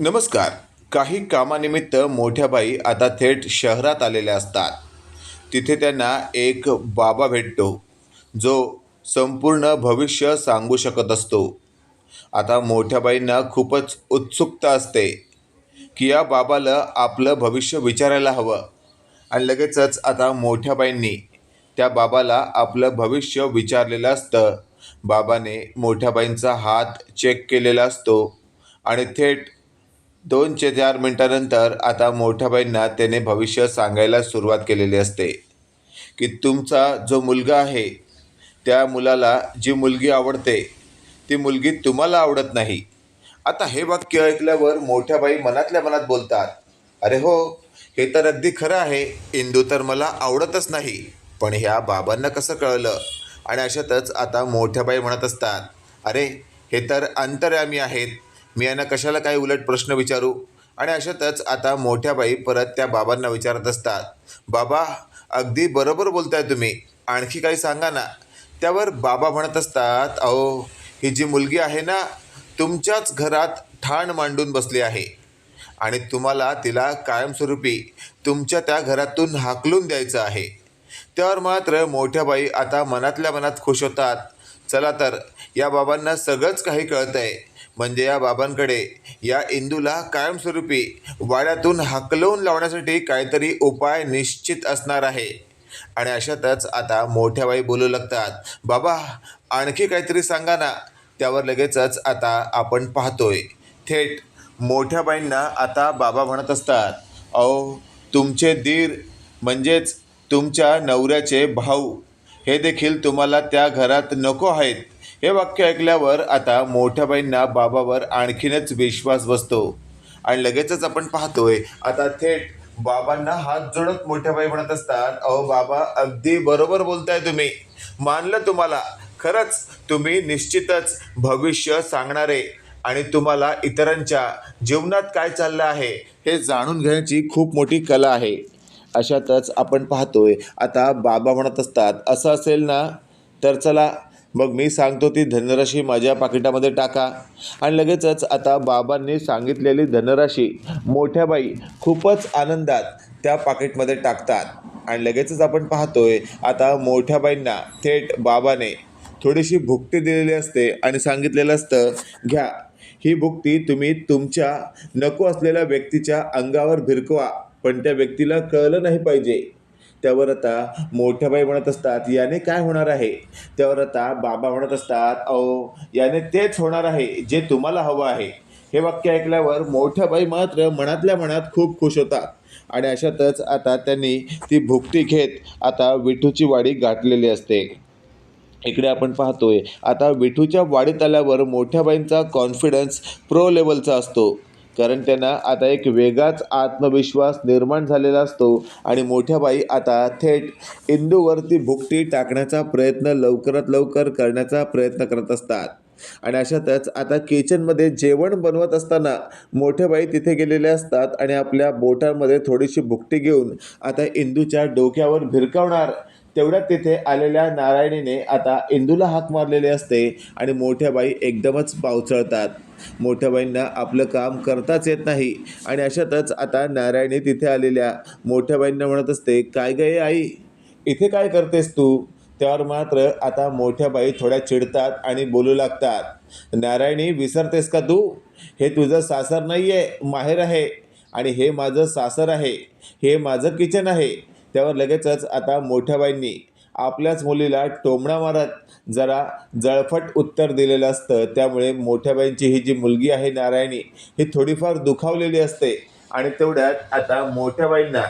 नमस्कार. काही कामानिमित्त मोठ्या बाई आता थेट शहरात आलेल्या असतात. तिथे त्यांना एक बाबा भेटतो जो संपूर्ण भविष्य सांगू शकत असतो. आता मोठ्या बाईंना खूपच उत्सुकता असते की या बाबाला आपलं भविष्य विचारायला हवं. आणि लगेचच आता मोठ्या बाईंनी त्या बाबाला आपलं भविष्य विचारलेलं असतं. बाबाने मोठ्या बाईंचा हात चेक केलेला असतो आणि थेट दोन ते चार मिनटानंतर आता मोठ्याबाईंना त्याने भविष्य सांगायला सुरुवात केलेली असते. की तुमचा जो मुलगा आहे त्या मुलाला जी मुलगी आवडते ती मुलगी तुम्हाला आवडत नाही. आता हे वाक्य ऐकल्यावर मोठ्याबाई मनातल्या मनात बोलतात अरे हो हे तर अगदी खरं आहे. इंदू तर मला आवडतच नाही. पण ह्या बाबांना कसं कळलं? आणि अशातच आता मोठ्याबाई म्हणत असतात अरे हे तर अंतर्यामी आहेत. मी यांना कशाला काही उलट प्रश्न विचारू? आणि अशातच आता मोठ्या बाई परत त्या बाबांना विचारत असतात. बाबा अगदी बरोबर बोलताय तुम्ही. आणखी काही सांगा ना. त्यावर बाबा म्हणत असतात अहो ही जी मुलगी आहे ना तुमच्याच घरात ठाण मांडून बसली आहे. आणि तुम्हाला तिला कायमस्वरूपी तुमच्या त्या घरातून हाकलून द्यायचं आहे. त्यावर मात्र मोठ्या बाई आता मनातल्या मनात खुश होतात. चला तर या बाबांना सगळंच काही कळतं आहे म्हणजे या बाबांकडे या इंदूला कायमस्वरूपी वाड्यातून हकलवून लावण्यासाठी काहीतरी उपाय निश्चित असणार आहे. आणि अशातच आता मोठ्या बाई बोलू लागतात बाबा आणखी काहीतरी सांगा ना. त्यावर लगेचच आता आपण पाहतोय. थेट मोठ्या बाईंना आता बाबा म्हणत असतात अहो तुमचे दीर म्हणजेच तुमच्या नवऱ्याचे भाऊ हे देखील तुम्हाला त्या घरात नको आहेत. हे वाक्य ऐकल्यावर आता मोठ्याबाईंना बाबावर आणखीनच विश्वास बसतो. आणि लगेचच आपण पाहतोय आता थेट बाबांना हात जोडत मोठ्याबाई म्हणत असतात अहो बाबा अगदी बरोबर बोलताय तुम्ही. मानलं तुम्हाला. खरंच तुम्ही निश्चितच भविष्य सांगणारे आणि तुम्हाला इतरांच्या जीवनात काय चाललं आहे हे जाणून घेण्याची खूप मोठी कला आहे. अशातच आपण पाहतोय आता बाबा म्हणत असतात असं असेल ना? तर चला मग मी सांगतो ती धनराशी माझ्या पाकिटामध्ये टाका. आणि लगेचच आता बाबांनी सांगितलेली धनराशी मोठ्या बाई खूपच आनंदात त्या पाकिटमध्ये टाकतात. आणि लगेचच आपण पाहतोय आता मोठ्या बाईंना थेट बाबाने थोडीशी भुकटी दिलेली असते आणि सांगितलेलं असतं घ्या ही भुकटी तुम्ही तुमच्या नको असलेल्या व्यक्तीच्या अंगावर भिरकवा पण त्या व्यक्तीला कळलं नाही पाहिजे. त्यावर आता मोठ्याबाई म्हणत असतात याने काय होणार आहे? त्यावर आता बाबा म्हणत असतात अहो याने तेच होणार आहे जे तुम्हाला हवं आहे. हे वाक्य ऐकल्यावर मोठ्याबाई मात्र मनातल्या मनात खूप खुश होतात. आणि अशातच आता त्यांनी ती भुकटी घेत आता विठूची वाडी गाठलेली असते. इकडे आपण पाहतोय आता विठूच्या वाडीत आल्यावर मोठ्याबाईंचा कॉन्फिडन्स प्रो लेवलचा असतो. कारण त्यांना आता एक वेगळाच आत्मविश्वास निर्माण झालेला असतो आणि मोठ्या बाई आता थेट इंदूवरती भुकटी टाकण्याचा प्रयत्न लवकरात लवकर करण्याचा प्रयत्न करत असतात. आणि अशातच आता किचनमध्ये जेवण बनवत असताना मोठ्या बाई तिथे गेलेल्या असतात आणि आपल्या बोटांमध्ये थोडीशी भुकटी घेऊन आता इंदूच्या डोक्यावर भिरकावणार तेवढ्यात तिथे आलेल्या नारायणीने आता इंदूला हाक मारलेली असते आणि मोठ्या बाई एकदमच पावचळतात मोठ्या बाईंना आपलं काम करताच येत नाही आणि अशातच आता नारायणी तिथे आलेल्या मोठ्या बाईंना म्हणत असते काय गय आई? इथे काय करतेस तू? त्यावर मात्र आता मोठ्या बाई थोड्या चिडतात आणि बोलू लागतात नारायणी विसरतेस का तू? हे तुझं सासर नाही आहे माहेर आहे आणि हे माझं सासर आहे हे माझं किचन आहे त्यावर लगेचच आता मोठ्याबाईंनी आपल्याच मुलीला टोमणा मारत जरा जळफट उत्तर दिलेलं असतं. त्यामुळे मोठ्याबाईंची ही जी मुलगी आहे नारायणी ही थोडीफार दुखावलेली असते. आणि तेवढ्यात आता मोठ्याबाईंना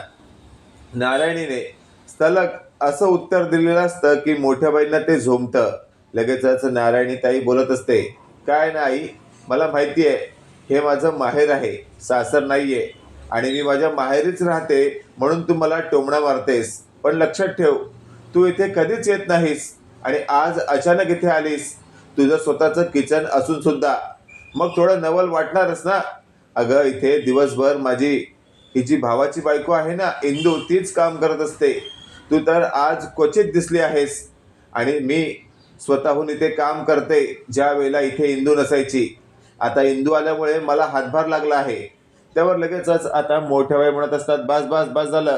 नारायणीने सलग असं उत्तर दिलेलं असतं की मोठ्याबाईंना ते झोमतं लगेचच नारायणी ताई बोलत असते काय नाही मला माहिती आहे हे माझं माहेर आहे सासर नाही आहे आणि मी माझ्या माहेरीच राहते म्हणून तू मला टोमणा मारतेस. पण लक्षात ठेव तू इथे कधीच येत नाहीस आणि आज अचानक इथे आलीस. तुझं स्वतःचं किचन असून सुद्धा. मग थोडं नवल वाटणारच ना? अगं इथे दिवसभर माझी ही जी भावाची बायको आहे ना इंदू तीच काम करत असते. तू तर आज क्वचित दिसली आहेस. आणि मी स्वतःहून इथे काम करते ज्या वेळेला इथे इंदू नसायची. आता इंदू आल्यामुळे मला हातभार लागला आहे. त्यावर लगेचच आता मोठ्या भाई म्हणत असतात बस बस बस झालं.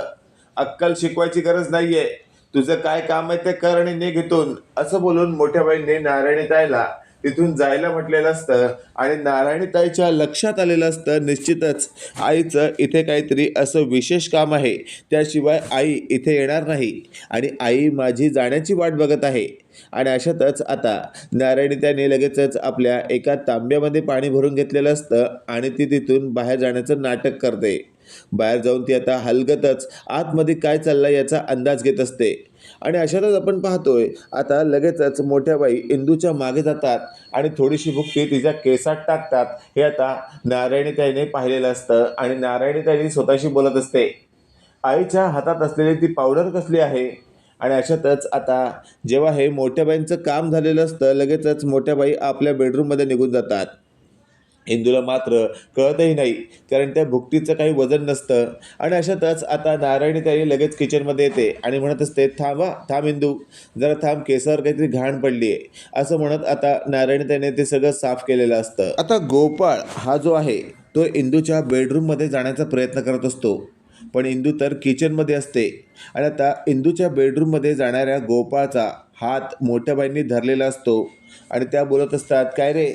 अक्कल शिकवायची गरज नाहीये. तुझं काय काम आहे ते कर आणि निघ इथून. असं बोलून मोठ्या बाईंनी नारायणी ताईला तिथून जायला म्हटलेलं असतं. आणि नारायणीताईच्या लक्षात आलेलं असतं निश्चितच. आईचं इथे काहीतरी असं विशेष काम आहे. त्याशिवाय आई इथे येणार नाही. आणि आई माझी जाण्याची वाट बघत आहे. आणि अशातच आता नारायणीताईने लगेचच आपल्या एका तांब्यामध्ये पाणी भरून घेतलेलं असतं आणि ती तिथून बाहेर जाण्याचं नाटक करते. बाहेर जाऊन ती आता हलगतच आतमध्ये काय चाललं याचा अंदाज घेत असते. आणि अशातच आपण पाहतोय आता लगेचच मोठ्या बाई इंदूच्या मागे जातात आणि थोडीशी भुकटी तिच्या केसात टाकतात. हे आता नारायणी ताईने पाहिलेलं असतं आणि नारायणी ताईने स्वतःशी बोलत असते आईच्या हातात असलेली ती पावडर कसली आहे? आणि अशातच आता जेव्हा हे मोठ्या बाईंचं काम झालेलं असतं लगेचच मोठ्या बाई आपल्या बेडरूममध्ये निघून जातात. इंदूला मात्र कळतही नाही कारण त्या भुकटीचं काही वजन नसतं. आणि अशातच आता नारायणी ताई लगेच किचनमध्ये येते आणि म्हणत असते थांबा थांब इंदू जरा थांब केसावर काहीतरी घाण पडली आहे असं म्हणत आता नारायणी ताईने ते सगळं साफ केलेलं असतं. आता गोपाळ हा जो आहे तो इंदूच्या बेडरूममध्ये जाण्याचा प्रयत्न करत असतो. पण इंदू तर किचनमध्ये असते. आणि आता इंदूच्या बेडरूममध्ये जाणाऱ्या गोपाळचा हात मोठ्या बाईंनी धरलेला असतो. आणि त्या बोलत असतात काय रे?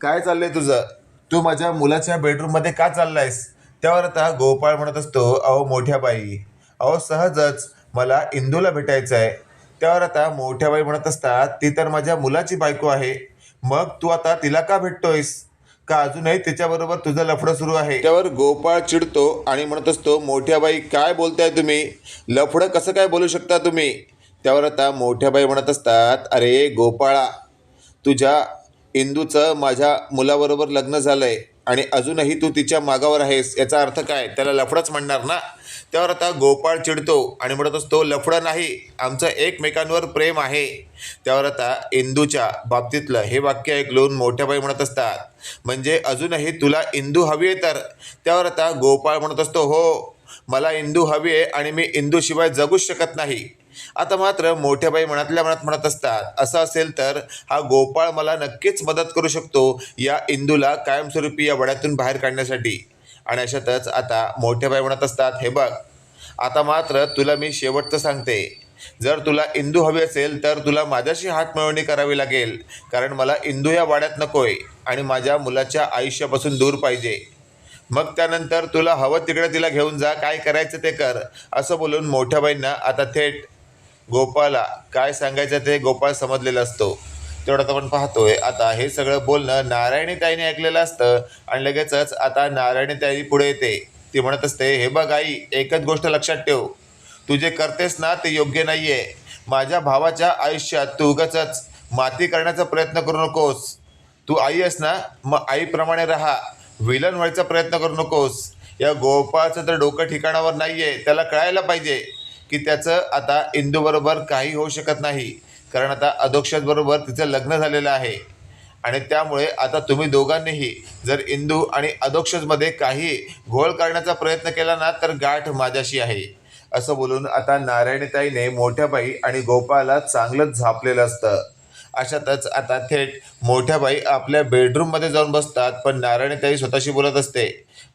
काय चाललंय तुझं? तू माझ्या मुलाच्या बेडरूममध्ये का चाललायस? त्यावर आता गोपाळ म्हणत असतो अहो मोठ्या बाई अहो सहजच मला इंदूला भेटायचं आहे त्यावर आता मोठ्या बाई म्हणत असतात ती तर माझ्या मुलाची बायको आहे. मग तू आता तिला का भेटतोयस? का अजूनही त्याच्याबरोबर तुझं लफडं सुरू आहे? त्यावर गोपाळ चिडतो आणि म्हणत असतो मोठ्या बाई काय बोलताय तुम्ही? लफडं कसं काय बोलू शकता तुम्ही? त्यावर आता मोठ्या बाई म्हणत असतात अरे गोपाळा तुझ्या इंदूचं माझ्या मुलाबरोबर लग्न झालं आहे आणि अजूनही तू तिच्या मागावर आहेस याचा अर्थ काय? त्याला लफडंच म्हणणार ना? त्यावर आता गोपाळ चिडतो आणि म्हणत असतो लफडं नाही आमचं एकमेकांवर प्रेम आहे. त्यावर आता इंदूच्या बाबतीतलं हे वाक्य ऐकलून मोठ्याबाई म्हणत असतात म्हणजे अजूनही तुला इंदू हवी आहे तर? त्यावर आता गोपाळ म्हणत असतो हो मला इंदू हवी आहे आणि मी इंदूशिवाय जगूच शकत नाही. आता मात्र मोठ्याबाई मनातल्या मनात म्हणत असतात असं असेल तर हा गोपाळ मला नक्कीच मदत करू शकतो या इंदूला कायमस्वरूपी या वड्यातून बाहेर काढण्यासाठी. आणि अशातच आता मोठ्याबाई म्हणत असतात हे बघ आता मात्र तुला मी शेवटचं सांगते. जर तुला इंदू हवी असेल तर तुला माझ्याशी हातमिळवणी करावी लागेल कारण मला इंदू या वाड्यात नकोय आणि माझ्या मुलाच्या आयुष्यापासून दूर पाहिजे. मग त्यानंतर तुला हवं तिकडे तिला घेऊन जा काय करायचं ते कर असं बोलून मोठ्याबाईंना आता थेट गोपाला काय सांगायचं ते गोपाळ समजलेलं असतो. तेवढ्यात आपण पाहतोय. आता हे सगळं बोलणं नारायणी ताईने ऐकलेलं असतं आणि लगेचच आता नारायणी ताई पुढे येते. ती म्हणत असते हे बघ आई एकच गोष्ट लक्षात ठेव. तू जे करतेस ना ते योग्य नाही आहे माझ्या भावाच्या आयुष्यात तू उगाचच माती करण्याचा प्रयत्न करू नकोस. तू आई आहेस ना मग आईप्रमाणे राहा. विलन व्हायचा प्रयत्न करू नकोस. या गोपाळचं तर डोकं ठिकाणावर नाही आहे त्याला कळायला पाहिजे. की त्याचं आता इंदूबरोबर काही होऊ शकत नाही. कारण आता अधोक्षतबरोबर तिचं लग्न झालेलं आहे. आणि त्यामुळे आता तुम्ही दोघांनीही जर इंदू आणि अधोक्षजमध्ये काही घोळ करण्याचा प्रयत्न केला ना तर गाठ माझ्याशी आहे. असं बोलून आता नारायणीताईने मोठ्या बाई आणि गोपाळला चांगलंच झापलेलं असतं. अशातच आता थेट मोठ्या बाई आपल्या बेडरूममध्ये जाऊन बसतात पण नारायणताई स्वतःशी बोलत असते.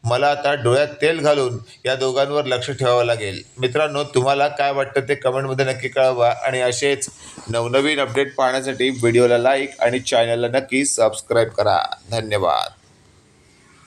मला आता डोळ्यात तेल घालून या दोघांवर लक्ष ठेवावं लागेल. मित्रांनो तुम्हाला काय वाटतं ते कमेंटमध्ये नक्की कळवा आणि असेच नवनवीन अपडेट पाहण्यासाठी व्हिडिओला लाईक आणि चॅनलला नक्की सबस्क्राईब करा. धन्यवाद.